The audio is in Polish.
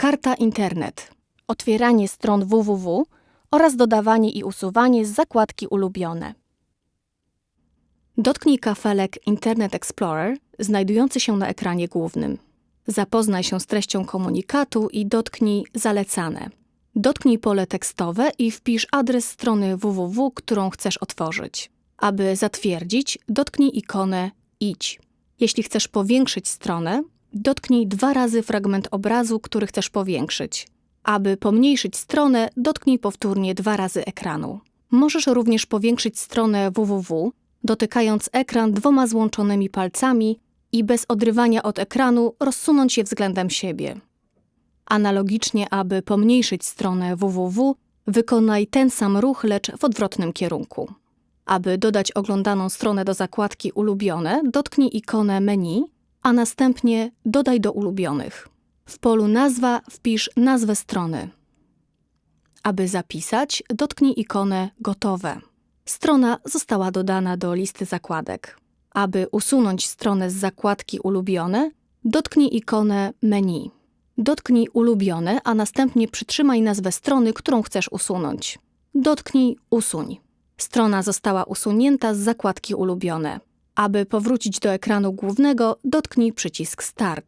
Karta internet. Otwieranie stron www oraz dodawanie i usuwanie z zakładki ulubione. Dotknij kafelek Internet Explorer znajdujący się na ekranie głównym. Zapoznaj się z treścią komunikatu i dotknij Zalecane. Dotknij pole tekstowe i wpisz adres strony www, którą chcesz otworzyć. Aby zatwierdzić, dotknij ikonę Idź. Jeśli chcesz powiększyć stronę, dotknij dwa razy fragment obrazu, który chcesz powiększyć. Aby pomniejszyć stronę, dotknij powtórnie dwa razy ekranu. Możesz również powiększyć stronę www, dotykając ekran dwoma złączonymi palcami i bez odrywania od ekranu rozsunąć je względem siebie. Analogicznie, aby pomniejszyć stronę www, wykonaj ten sam ruch, lecz w odwrotnym kierunku. Aby dodać oglądaną stronę do zakładki Ulubione, dotknij ikonę menu, a następnie dodaj do ulubionych. W polu Nazwa wpisz nazwę strony. Aby zapisać, dotknij ikonę Gotowe. Strona została dodana do listy zakładek. Aby usunąć stronę z zakładki Ulubione, dotknij ikonę Menu. Dotknij Ulubione, a następnie przytrzymaj nazwę strony, którą chcesz usunąć. Dotknij Usuń. Strona została usunięta z zakładki Ulubione. Aby powrócić do ekranu głównego, dotknij przycisk Start.